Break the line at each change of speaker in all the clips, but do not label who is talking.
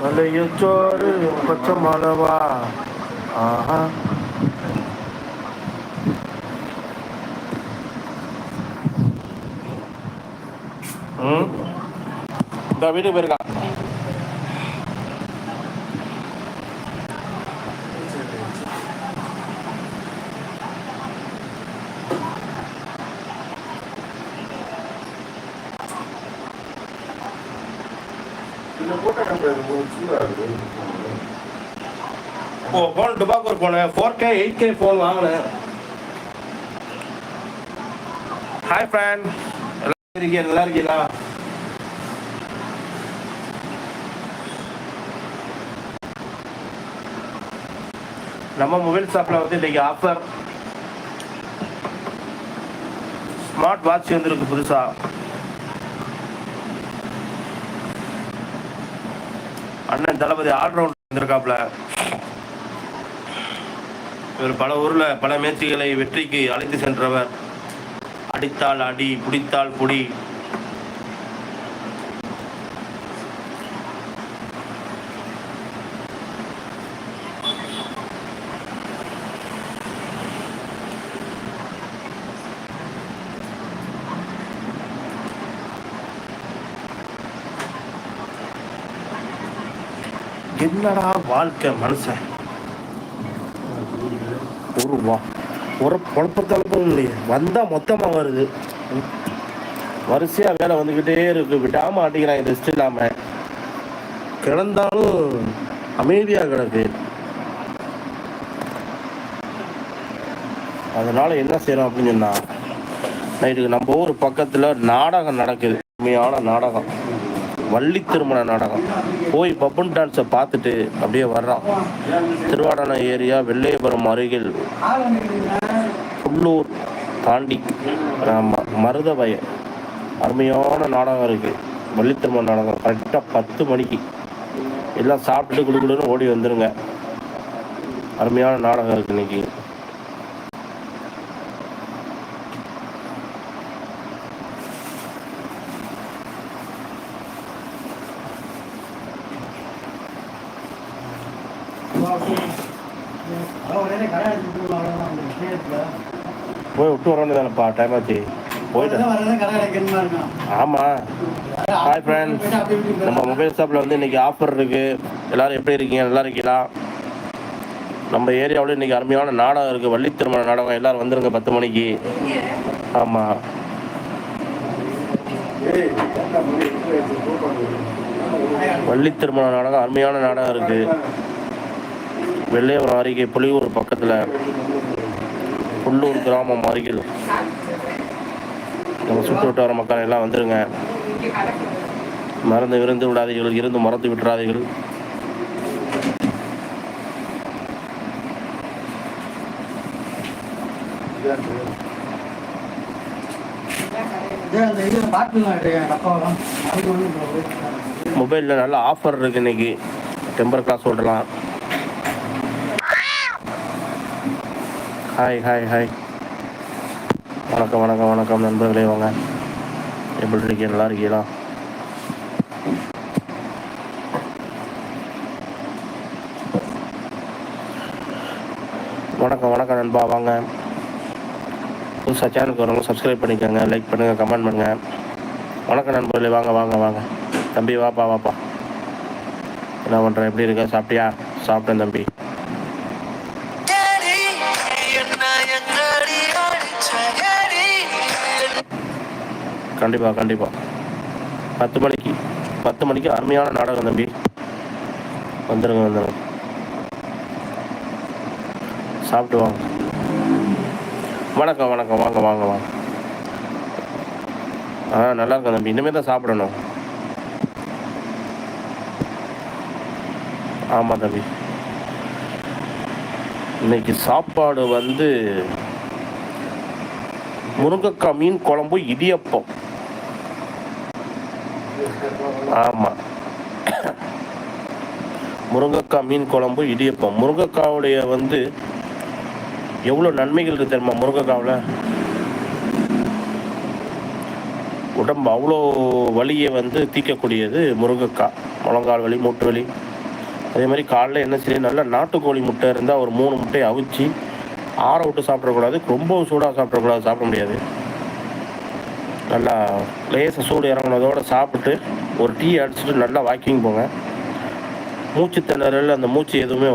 மலையச்சோறு பச்சை மலவா ஆஹா ம் இந்த வீட்டுக்கு போயிருக்கான் கே எயிட் கே ஹாய் இருக்கீங்களா நம்ம மொபைல் ஷாப்ல வந்து இன்னைக்கு ஆஃபர் ஸ்மார்ட் வாட்ச் வந்துருக்கு புதுசா தளபதி ஆல்ரவுண்ட் வந்திருக்காப்புல இவர் பல ஊரில் பல மேட்சிகளை வெற்றிக்கு அழைத்து சென்றவர் அடித்தால் அடி பிடித்தால் பொடி என்னடா வாழ்க்கை மனுஷன் ஒரு வா ஒரு குழப்பத்தளப்பும் இல்லையே வந்தால் மொத்தமாக வருது வரிசையாக வேலை வந்துக்கிட்டே இருக்கு விடாமல் ஆட்டிக்கிறாங்க ரெஸ்ட் இல்லாமல் கிடந்தாலும் அமைதியாக கிடக்கு அதனால் என்ன செய்யறோம் அப்படின்னு சொன்னால் நைட்டுக்கு நம்ம ஊர் பக்கத்தில் நாடகம் நடக்குது உண்மையான நாடகம் வள்ளி திருமண நாடகம் போய் பப்பன் டான்ஸை பார்த்துட்டு அப்படியே வர்றான் திருவாடான ஏரியா வெள்ளையபுரம் அருகில் புல்லூர் தாண்டி மருதவய அருமையான நாடகம் இருக்குது வள்ளி திருமண நாடகம் கரெக்டாக பத்து மணிக்கு எல்லாம் சாப்பிட்டுட்டு குடுக்குடுன்னு ஓடி வந்துடுங்க அருமையான நாடகம் இருக்குது இன்னைக்கு ஆகணும்ப்பா டைம் ஆச்சு போயிட்டு ஆமாம் ஹாய் ஃப்ரெண்ட்ஸ் நம்ம மொபைல் ஷாப்பில் வந்து இன்றைக்கி ஆஃபர் இருக்குது எல்லோரும் எப்படி இருக்கீங்க நல்லா இருக்கீங்களா நம்ம ஏரியாவில் இன்றைக்கி அருமையான நாடகம் இருக்குது வள்ளி திருமண நாடகம் எல்லோரும் வந்துருங்க பத்து மணிக்கு ஆமாம் வள்ளி திருமண நாடகம் அருமையான நாடகம் இருக்குது வெள்ளையவரம் அருகே புலியூர் பக்கத்தில் உள்ளூர் கிராமம் அருகில் நம்ம சுற்று வட்டார மக்கள் எல்லாம் வந்துடுங்க மறந்து விருந்து விடாதீர்கள் இருந்து மறந்து விட்டுறாதீர்கள் மொபைலில் நல்ல ஆஃபர் இருக்குது இன்னைக்கு டெம்பர் கிளாஸ் சொல்லலாம் ஹாய் ஹாய் ஹாய் வணக்கம் வணக்கம் வணக்கம் நண்பர்களே வாங்க எப்படி இருக்கீங்க நல்லா இருக்கீங்களா வணக்கம் வணக்கம் நண்பா வாங்க புதுசாக சேனலுக்கு வரவங்க சப்ஸ்கிரைப் பண்ணிக்கோங்க லைக் பண்ணுங்கள் கமெண்ட் பண்ணுங்கள் வணக்கம் நண்பர்களே வாங்க வாங்க வாங்க தம்பி வாப்பா வாப்பா என்ன பண்ணுறேன் எப்படி இருக்க சாப்பிட்டியா சாப்பிட்டேன் தம்பி கண்டிப்பாக கண்டிப்பாக பத்து மணிக்கு பத்து மணிக்கு அருமையான நாடகம் தம்பி வந்துடுங்க வந்துடுங்க சாப்பிட்டு வாங்க வணக்கம் வணக்கம் வாங்க வாங்க வாங்க ஆ நல்லா இருக்கும் தம்பி இனிமேல் தான் சாப்பிடணும் ஆமாம் தம்பி இன்னைக்கு சாப்பாடு வந்து முருங்கைக்காய் மீன் குழம்பு இடியப்பம் ஆமாம் முருங்கைக்காய் மீன் குழம்பு இடியப்பம் முருங்கைக்காவுடைய வந்து எவ்வளோ நன்மைகள் இருக்குது தெரியுமா முருங்கைக்காவில் உடம்பு அவ்வளோ வலியை வந்து தீக்கக்கூடியது முருங்கைக்காய் முழங்கால் வலி மூட்டு வலி அதே மாதிரி காலைல என்ன செய்யும் நல்லா நாட்டுக்கோழி முட்டை இருந்தால் ஒரு மூணு முட்டையை அவிச்சு ஆற விட்டு சாப்பிடக்கூடாது ரொம்பவும் சூடாக சாப்பிடக்கூடாது சாப்பிட முடியாது நல்லா லேச சூடு இறங்கினதோடு சாப்பிட்டு ஒரு டீ அடிச்சுட்டு நல்லா வாக்கிங் போங்க மூச்சு திணறல் அந்த மூச்சு எதுவுமே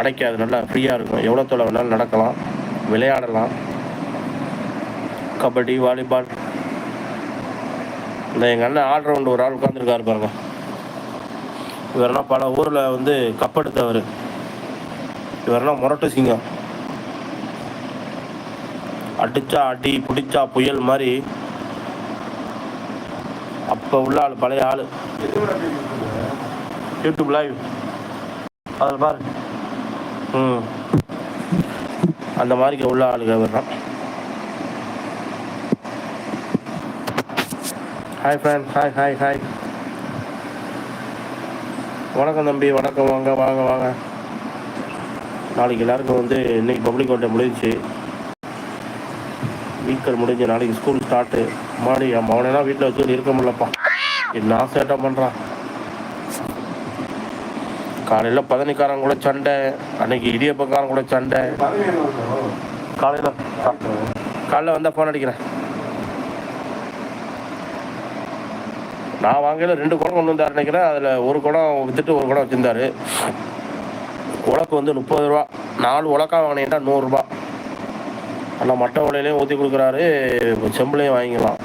அடைக்காது நல்லா ஃப்ரீயாக இருக்கும் எவ்வளோ தொலை வேணாலும் நடக்கலாம் விளையாடலாம் கபடி வாலிபால் இந்த எங்கள் அண்ணன் ஆல்ரவுண்டு ஒரு ஆள் உட்காந்துருக்காரு பாருங்க இவரெல்லாம் பல ஊரில் வந்து கப்படுத்தவர் இவரெல்லாம் முரட்டு சிங்கம் அடித்தா அடி பிடிச்சா புயல் மாதிரி இப்போ உள்ள ஆள் பழைய ஆள் யூடியூப் லைவ் அதில் பாருங்க ம் அந்த மாதிரிக்கு உள்ள ஆளுங்க வர்றான் hi friend hi hi hi வணக்கம் தம்பி வணக்கம் வாங்க வாங்க வாங்க நாளைக்கு எல்லாருக்கும் வந்து இன்னைக்கு பப்ளிக் ஓட்டை முடிஞ்சு வீக்கர் முடிஞ்ச நாளைக்கு ஸ்கூல் ஸ்டார்ட்டு மாடி என் மவனா வீட்டில் வச்சு இருக்க முடியலப்பா என்ன ஆசைட்டா பண்ணுறான் காலையில் பதனிக்காரன் கூட சண்டை அன்னைக்கு இடியப்பக்காரன் கூட சண்டை காலையில் காலையில் வந்தால் ஃபோன் அடிக்கிறேன் நான் வாங்கல ரெண்டு குடம் கொண்டு வந்தார் நினைக்கிறேன் அதில் ஒரு குடம் விற்றுட்டு ஒரு குடம் வச்சுருந்தாரு உலக்கு வந்து முப்பது ரூபா நாலு உலக்கா வாங்கினீங்கன்னா நூறுரூபா ஆனால் மட்டை உலையிலையும் ஊற்றி கொடுக்குறாரு செம்புலையும் வாங்கிக்கலாம்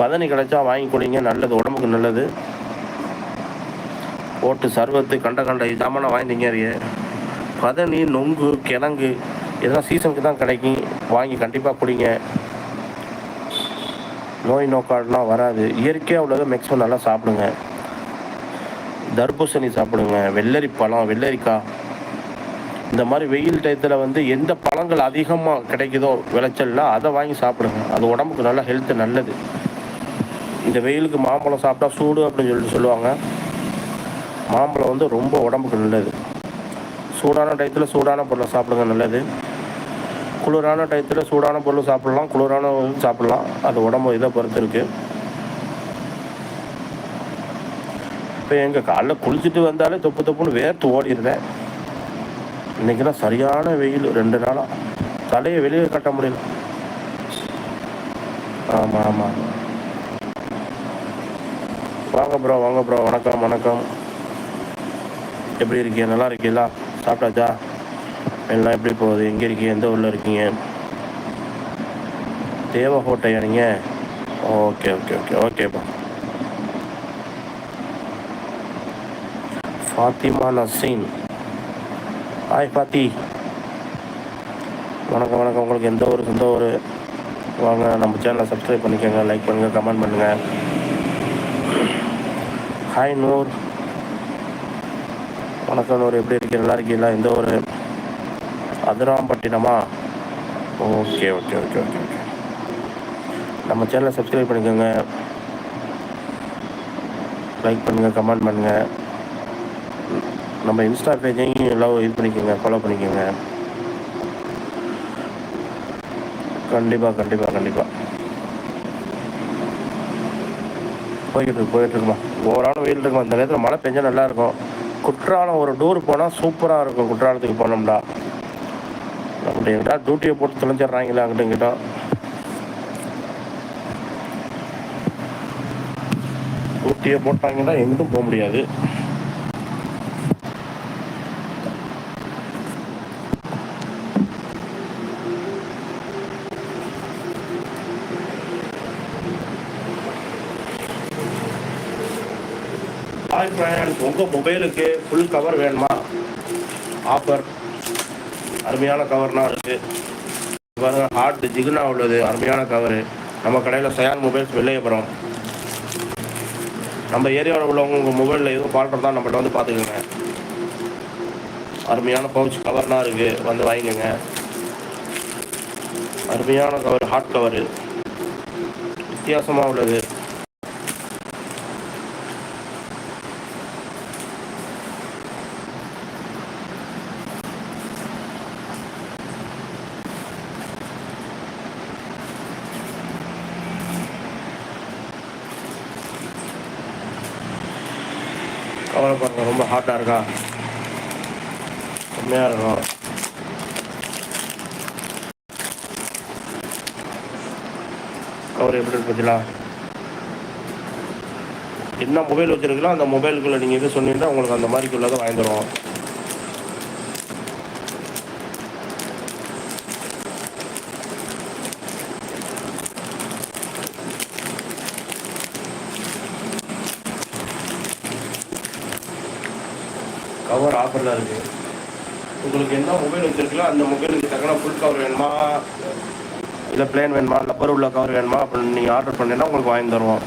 பதனி கிடைச்சா வாங்கி கொடுங்க நல்லது உடம்புக்கு நல்லது ஓட்டு சர்வத்து கண்ட கண்ட இதாமல் வாங்கிட்டீங்க அறிய பதனி நொங்கு கிழங்கு இதெல்லாம் சீசனுக்கு தான் கிடைக்கும் வாங்கி கண்டிப்பாக குடிங்க நோய் நோக்காடெலாம் வராது இயற்கையாக உள்ளதை மேக்ஸிமம் நல்லா சாப்பிடுங்க தர்பூசணி சாப்பிடுங்க வெள்ளரி பழம் வெள்ளரிக்காய் இந்த மாதிரி வெயில் டயத்தில் வந்து எந்த பழங்கள் அதிகமாக கிடைக்குதோ விளைச்சல்னா அதை வாங்கி சாப்பிடுங்க அது உடம்புக்கு நல்லா ஹெல்த்து நல்லது இந்த வெயிலுக்கு மாம்பழம் சாப்பிட்டா சூடு அப்படின்னு சொல்லிட்டு சொல்லுவாங்க மாம்பழம் வந்து ரொம்ப உடம்புக்கு நல்லது சூடான டயத்தில் சூடான பொருளை சாப்பிடுங்க நல்லது குளிரான டயத்தில் சூடான பொருள் சாப்பிட்லாம் குளிரான சாப்பிட்லாம் அது உடம்பு இதை பொறுத்து இருக்குது இப்போ எங்கள் காலைல குளிச்சுட்டு வந்தாலே தொப்பு தொப்புன்னு வேர்த்து ஓடிடுறேன் இன்றைக்கெல்லாம் சரியான வெயில் ரெண்டு நாளாக தலையை வெளியே கட்ட முடியல ஆமாம் ஆமாம் வாங்க ப்ரோ வாங்க ப்ரோ வணக்கம் வணக்கம் எப்படி இருக்கீங்க நல்லா இருக்கீங்களா சாப்பிட்டாச்சா எல்லாம் எப்படி போகுது எங்கே இருக்கீங்க எந்த ஊரில் இருக்கீங்க ஹோட்டையா நீங்கள் ஓகே ஓகே ஓகே ஓகேப்பா ஃபாத்திமா நசீன் ஹாய் பாத்தி வணக்கம் வணக்கம் உங்களுக்கு எந்த ஒரு சொந்த ஒரு வாங்க நம்ம சேனலை சப்ஸ்கிரைப் பண்ணிக்கோங்க லைக் பண்ணுங்கள் கமெண்ட் பண்ணுங்கள் ஹாய் நூர் வணக்கம் நூறு எப்படி இருக்கீங்க நல்லா இருக்கீங்களா எந்த ஒரு அதிராம்பட்டினமா okay okay okay okay okay நம்ம சேனலை சப்ஸ்கிரைப் பண்ணிக்கோங்க லைக் பண்ணுங்கள் கமெண்ட் பண்ணுங்கள் நம்ம இன்ஸ்டா பேஜையும் எல்லாம் இது பண்ணிக்கோங்க ஃபாலோ பண்ணிக்கோங்க கண்டிப்பாக கண்டிப்பாக கண்டிப்பாக போயிட்டு போயிட்டுருக்குமா ஓவராலும் வெயில் இருக்குமா அந்த நேரத்தில் மழை பெஞ்சால் நல்லாயிருக்கும் குற்றாலம் ஒரு டூர் போனால் சூப்பராக இருக்கும் குற்றாலத்துக்கு போனோம்டா அப்படின்னா டியூட்டியை போட்டு தொலைஞ்சிடுறாங்களே அங்கிட்ட டியூட்டியை போட்டாங்கன்னா எங்கிட்டும் போக முடியாது பஜாஜ் ஃபைனான்ஸ் உங்கள் மொபைலுக்கு ஃபுல் கவர் வேணுமா ஆஃபர் அருமையான கவர்னா இருக்குது ஹார்ட் ஜிகுனா உள்ளது அருமையான கவரு நம்ம கடையில் சயான் மொபைல்ஸ் வெள்ளையப்புறம் நம்ம ஏரியாவில் உள்ளவங்க உங்கள் மொபைலில் எதுவும் ஃபால்ட் தான் நம்மகிட்ட வந்து பார்த்துக்கோங்க அருமையான பவுச் கவர்னா இருக்குது வந்து வாங்கிக்கோங்க அருமையான கவர் ஹார்ட் கவரு வித்தியாசமாக உள்ளது கவலை பாருங்கள் ரொம்ப ஹாட்டாக இருக்கா கம்மியாக இருக்கும் கவர் எப்படி இருக்கு என்ன மொபைல் வச்சுருக்கீங்களோ அந்த மொபைலுக்குள்ளே நீங்கள் எது சொன்னீங்கன்னா உங்களுக்கு அந்த மாதிரிக்குள்ளே வாங்கிடுவோம் கவர் ஆஃபரில் இருக்குது உங்களுக்கு என்ன மொபைல் வச்சுருக்கீங்களோ அந்த மொபைலுக்கு தக்கன ஃபுல் கவர் வேணுமா இல்லை பிளேன் வேணுமா லப்பர் உள்ள கவர் வேணுமா அப்படின்னு நீங்கள் ஆர்டர் பண்ணீங்கன்னா உங்களுக்கு வாங்கி தருவோம்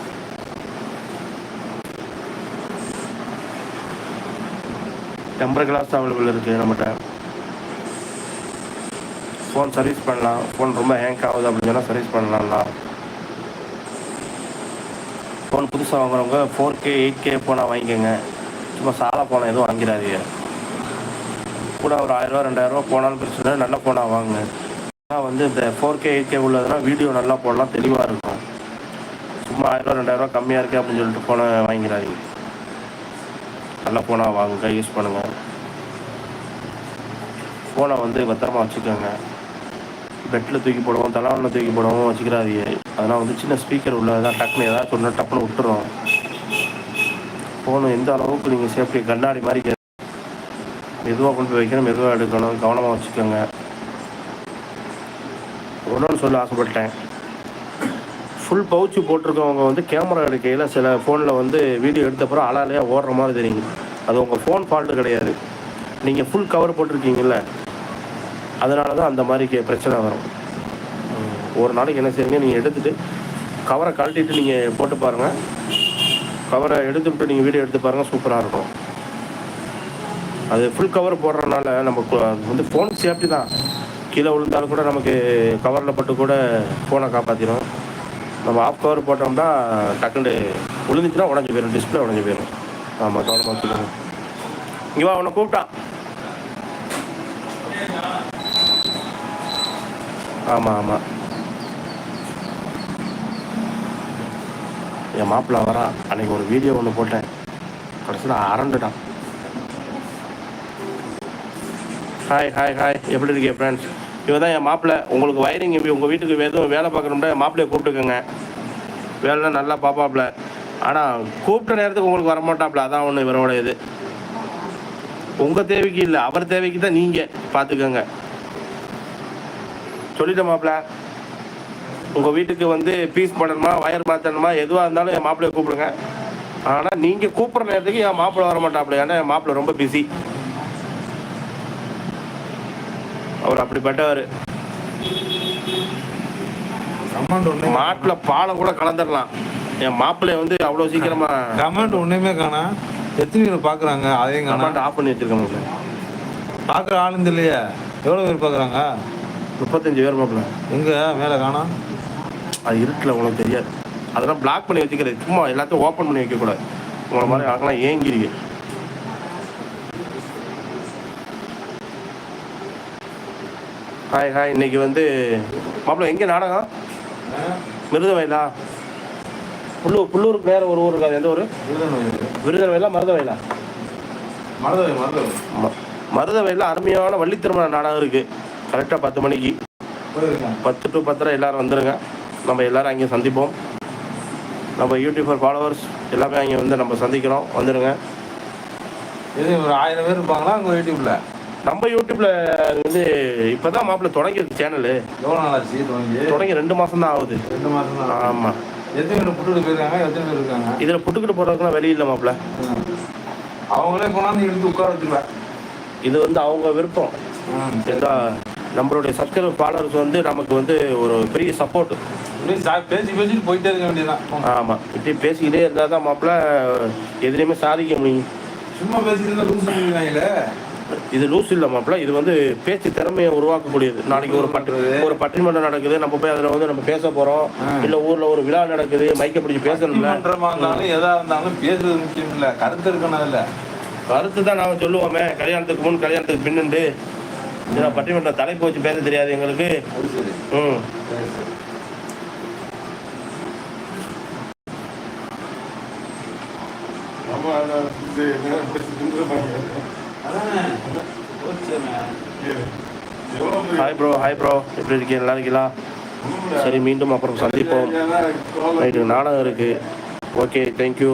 டெம்பர் கிளாஸ் அவைலபிள் இருக்குது நம்மகிட்ட ஃபோன் சர்வீஸ் பண்ணலாம் ஃபோன் ரொம்ப ஹேங்க் ஆகுது அப்படின்னு சொன்னால் சர்வீஸ் பண்ணலாம்ல ஃபோன் புதுசாக வாங்குறவங்க ஃபோர் கே எயிட் கே ஃபோனாக வாங்கிக்கோங்க சும்மா சாலை போனால் எதுவும் வாங்கிடாதீங்க கூட ஒரு ஆயிரம் ரூபா ரெண்டாயிரரூவா போனாலும் பிரச்சனை நல்ல ஃபோனாக வாங்குங்க ஆனால் வந்து இந்த ஃபோர் கே எயிட் கே உள்ளதுனால் வீடியோ நல்லா போடலாம் தெளிவாக இருக்கும் சும்மா ஆயிரம் ரூபா ரெண்டாயிரரூவா கம்மியாக இருக்குது அப்படின்னு சொல்லிட்டு ஃபோனை வாங்கிறாதீங்க நல்ல ஃபோனாக வாங்குங்க யூஸ் பண்ணுங்கள் ஃபோனை வந்து பத்திரமா வச்சுக்கோங்க பெட்டில் தூக்கி போடுவோம் தலாவில் தூக்கி போடுவோம் வச்சுக்கிறாதீங்க அதெல்லாம் வந்து சின்ன ஸ்பீக்கர் உள்ளதான் டக்குன்னு ஏதாவது சொன்னால் டப்புன்னு விட்டுரும் ஃபோனு எந்த அளவுக்கு நீங்கள் சேஃப்டி கண்ணாடி மாதிரி மெதுவாக கொண்டு போய் வைக்கணும் மெதுவாக எடுக்கணும் கவனமாக வச்சுக்கோங்க ஒன்றும் சொல்ல ஆசைப்பட்டேன் ஃபுல் பவுச்சு போட்டிருக்கவங்க வந்து கேமரா எடுக்கையில் சில ஃபோனில் வந்து வீடியோ எடுத்தப்புறம் அலாலையாக ஓடுற மாதிரி தெரியுங்க அது உங்கள் ஃபோன் ஃபால்ட்டு கிடையாது நீங்கள் ஃபுல் கவர் போட்டிருக்கீங்கல்ல அதனால தான் அந்த மாதிரி பிரச்சனை வரும் ஒரு நாளைக்கு என்ன செய்யுங்க நீங்கள் எடுத்துகிட்டு கவரை கழட்டிட்டு நீங்கள் போட்டு பாருங்கள் கவரை எடுத்து விட்டு நீங்கள் வீடியோ எடுத்து பாருங்கள் சூப்பராக இருக்கும் அது ஃபுல் கவர் போடுறதுனால நம்ம வந்து ஃபோன் சேஃப்டி தான் கீழே விழுந்தாலும் கூட நமக்கு கவரில் பட்டு கூட ஃபோனை காப்பாற்றிடும் நம்ம ஆஃப் கவர் போட்டோம்னா டக்குண்டு விழுந்துச்சுன்னா உடஞ்சி போயிடும் டிஸ்பிளே உடஞ்சி போயிடும் ஆமாம் கவனமாக சொல்லுங்கள் இங்கே வா அவனை கூப்பிட்டான் ஆமாம் ஆமாம் என் மாப்பிள்ள வரான் அன்னைக்கு ஒரு வீடியோ ஒன்று போட்டேன் கடைசியில் அரண்டுட்டான் ஹாய் ஹாய் ஹாய் எப்படி இருக்கீங்க ஃப்ரெண்ட்ஸ் இவன் தான் என் மாப்பிள்ளை உங்களுக்கு வயரிங் இப்போ உங்கள் வீட்டுக்கு எதுவும் வேலை பார்க்கணும்னா என் மாப்பிள்ளையை கூப்பிட்டுக்கோங்க வேலைலாம் நல்லா பார்ப்பாப்புல ஆனால் கூப்பிட்ட நேரத்துக்கு உங்களுக்கு மாட்டாப்புல அதான் ஒன்று இவரோட இது உங்கள் தேவைக்கு இல்லை அவர் தேவைக்கு தான் நீங்கள் பார்த்துக்கோங்க சொல்லிட்டேன் மாப்பிள்ள உங்கள் வீட்டுக்கு வந்து பீஸ் பண்ணணுமா ஒயர் மாற்றணுமா எதுவாக இருந்தாலும் என் மாப்பிளைய கூப்பிடுங்க ஆனால் நீங்கள் கூப்பிட்ற நேரத்துக்கு என் மாப்பிள்ளை வர மாட்டாப்புல ஏன்னா என் மாப்பிள்ளை ரொம்ப பிஸி அவர் அப்படிப்பட்டவர் மாட்டில் பாலை கூட கலந்துடலாம் என் மாப்பிள்ளைய வந்து அவ்வளோ சீக்கிரமா கமெண்ட் ஒன்றுமே காணா எத்தனை பேர் பார்க்குறாங்க அதையும் கமெண்ட் ஆஃப் பண்ணி வச்சிருக்கேன் பார்க்குற ஆளுந்து இல்லையா எவ்வளோ பேர் பார்க்குறாங்க முப்பத்தஞ்சு பேர் மாப்பிள்ள எங்கே வேலை காணும் அது இருக்குல்ல உங்களுக்கு தெரியாது அதெல்லாம் பிளாக் பண்ணி வச்சுக்கிறது சும்மா எல்லாத்தையும் ஓப்பன் பண்ணி வைக்கக்கூடாது உங்களை மாதிரி ஆகலாம் ஏங்கிருக்கு ஹாய் ஹாய் இன்னைக்கு வந்து மாப்பிள்ள எங்கே நாடகம் மிருதவயலா புல்லூர் புல்லூருக்கு வேற ஒரு ஊருக்கு அது எந்த ஊர் வயலா மருதவயலா மருதவயல் மருத மருதவயலில் அருமையான வள்ளி திருமண நாடகம் இருக்குது கரெக்டாக பத்து மணிக்கு பத்து டு பத்தரை எல்லோரும் வந்துடுங்க நம்ம எல்லோரும் அங்கே சந்திப்போம் நம்ம யூடியூபர் ஃபாலோவர்ஸ் எல்லாமே அங்கே வந்து நம்ம சந்திக்கிறோம் வந்துடுங்க இது ஒரு ஆயிரம் பேர் இருப்பாங்களா உங்கள் யூடியூப்பில் நம்ம யூடியூப்பில் வந்து இப்போ தான் மாப்பிள்ள தொடங்கியது சேனலு எவ்வளோ தொடங்கி தொடங்கி ரெண்டு மாதம் தான் ஆகுது ரெண்டு மாதம் தான் ஆமாம் எத்தனை பேர் புட்டுக்கிட்டு போயிருக்காங்க எத்தனை பேர் இருக்காங்க இதில் புட்டுக்கிட்டு போகிறதுக்குலாம் வெளியில் மாப்பிள்ள அவங்களே கொண்டாந்து எடுத்து உட்கார வச்சுக்கலாம் இது வந்து அவங்க விருப்பம் ஏதா நம்மளுடைய சப்ஸ்கிரைபர் ஃபாலோவர்ஸ் வந்து நமக்கு வந்து ஒரு பெரிய சப்போர்ட் பேசி பேசிட்டு போயிட்டே இருக்க வேண்டியதான் ஆமாம் இப்படி பேசிக்கிட்டே இருந்தால் தான் மாப்பிள எதுலையுமே சாதிக்க முடியும் சும்மா பேசிட்டு இது லூஸ் இல்லை மாப்பிள்ள இது வந்து பேச்சு திறமையை உருவாக்கக்கூடியது நாளைக்கு ஒரு பட்டு ஒரு பட்டிமன்றம் நடக்குது நம்ம போய் அதில் வந்து நம்ம பேச போகிறோம் இல்லை ஊரில் ஒரு விழா நடக்குது மைக்கை பிடிச்சி பேசணும் இருந்தாலும் எதாக இருந்தாலும் பேசுறது முக்கியம் இல்லை கருத்து இருக்கணும் அதில் கருத்து தான் நாம் சொல்லுவோமே கல்யாணத்துக்கு முன் கல்யாணத்துக்கு பின்னுண்டு ஏன்னா பட்டிமன்றம் தலைப்பு வச்சு பேச தெரியாது எங்களுக்கு ம் ஹாய் ப்ரோ ஹாய் ப்ரோ எப்படி இருக்கீங்க நல்லா இருக்கீங்களா சரி மீண்டும் அப்புறம் சந்திப்போம் நைட்டு நாடகம் இருக்குது ஓகே தேங்க்யூ